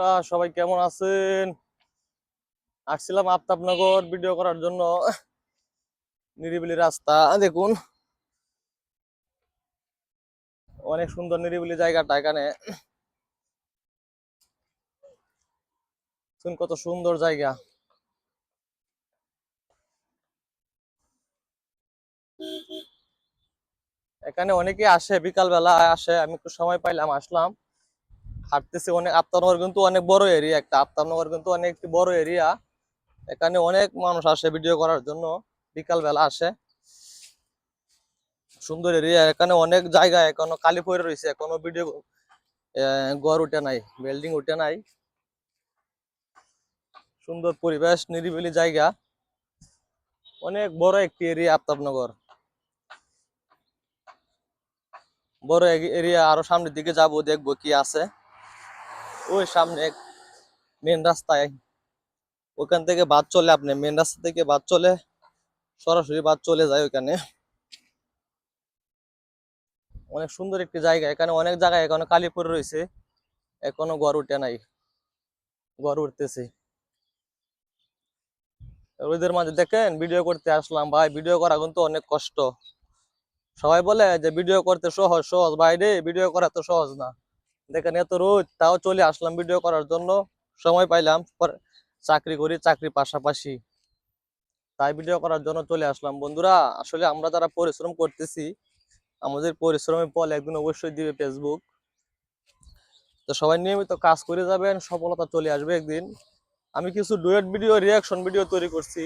বন্ধুরা সবাই কেমন আছেন? আসছিলাম আফতাবনগর ভিডিও করার জন্য। নিরিবিলি রাস্তা, দেখুন। অনেক সুন্দর নিরিবিলি জায়গাটা এখানে। কত সুন্দর জায়গা। এখানে অনেকে আসে বিকাল বেলা আসে, আমি একটু সময় পাইলাম, আসলাম। হাঁটতেছি অনেক, আফতাবনগর কিন্তু অনেক বড় এরিয়া একটা আফতাবনগর কিন্তু অনেক একটি বড় এরিয়া এখানে অনেক মানুষ আসে ভিডিও করার জন্য বিকাল বেলা আসে। সুন্দর এরিয়া এখানে অনেক জায়গা, এখনও খালি পড়ে রয়েছে, এখনও ভিডিও গড় উঠে নাই বিল্ডিং উঠে নাই। সুন্দর পরিবেশ, নিরিবিলি জায়গা। অনেক বড় একটি এরিয়া আফতাবনগর। বড় এরিয়া আরও সামনের দিকে যাব, দেখব কি আছে। ওই সামনে মেন রাস্তায় ওখান থেকে বাদ চলে, আপনি মেন রাস্তা থেকে বাদ চলে, সরাসরি বাদ চলে যায় ওখানে অনেক সুন্দর একটি জায়গা, এখানে অনেক জায়গায় এখনও কালি পড়ে রয়েছে। এখনও ঘর উঠে নাই, ঘর উঠতেছে। ওদের মাঝে দেখেন ভিডিও করতে আসলাম। ভাই ভিডিও করা কিন্তু অনেক কষ্ট। সবাই বলে যে ভিডিও করতে সহজ সহজ। ভাই রে ভিডিও করা তো সহজ না। দেখেন এত রোদ, তাও চলে আসলাম ভিডিও করার জন্য। সময় পাইলাম চাকরি করি, চাকরির পাশাপাশি। তাই ভিডিও করার জন্য চলে আসলাম। বন্ধুরা, আসলে আমরা যারা পরিশ্রম করতেছি, আমাদের পরিশ্রমের ফল একদিন অবশ্যই দিবে ফেসবুক তো সবাই নিয়মিত কাজ করে যাবেন, সফলতা চলে আসবে একদিন। আমি কিছু ডুয়েট ভিডিও রিয়াকশন ভিডিও তৈরি করছি।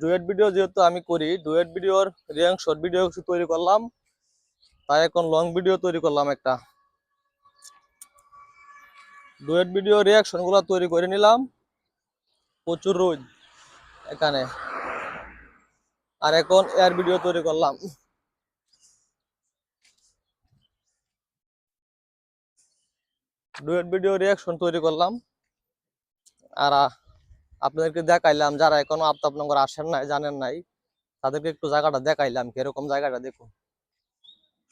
ডুয়েট ভিডিও যেহেতু আমি করি ডুয়েট ভিডিওর রিয়াকশন ভিডিও কিছু তৈরি করলাম। তাই এখন লং ভিডিও তৈরি করলাম একটা। ডুয়েট ভিডিও রিয়াকশনগুলা তৈরি করে নিলাম। প্রচুর রোদ এখানে। আর এখন এয়ার ভিডিও তৈরি করলাম। ডুয়েট ভিডিও রিয়াকশন তৈরি করলাম। আর আপনাদেরকে দেখাইলাম যারা এখনও আফতাবনগর আসেন নাই, জানেন নাই, তাদেরকে একটু জায়গাটা দেখাইলাম, কীরকম জায়গাটা দেখুন।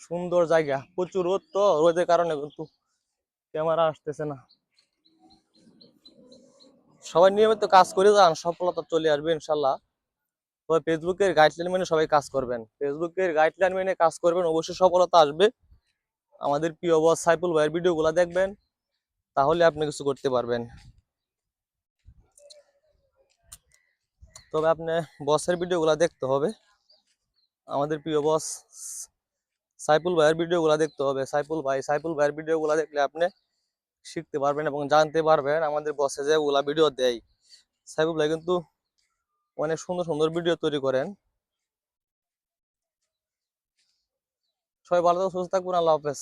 সুন্দর জায়গা, প্রচুর রোদ তো, রোদের কারণে কিন্তু ক্যামেরা আসতেছে না। সবাই নিয়মিত কাজ করে যান, সফলতা চলে আসবে ইনশাল্লাহ। তবে ফেসবুকের গাইডলাইন মেনে সবাই কাজ করবেন। ফেসবুকের গাইডলাইন মেনে কাজ করবেন, অবশ্যই সফলতা আসবে। আমাদের প্রিয় বস সাইফুল ভাইয়ের ভিডিওগুলো দেখবেন, তাহলে আপনি কিছু করতে পারবেন। তবে আপনি বসের ভিডিওগুলো দেখতে হবে। আমাদের প্রিয় বস সাইফুল ভাইয়ের ভিডিওগুলো দেখতে হবে। সাইফুল ভাই, সাইফুল ভাইয়ের ভিডিওগুলো দেখলে আপনি শিখতে পারবেন এবং জানতে পারবেন। আমাদের বসে যে ওলা ভিডিও দেয়। সাইবুল্লাহ কিন্তু অনেক সুন্দর সুন্দর ভিডিও তৈরি করেন। সবাই ভালো থাকুন, সুস্থ থাকুন, আল্লাহ হাফেজ।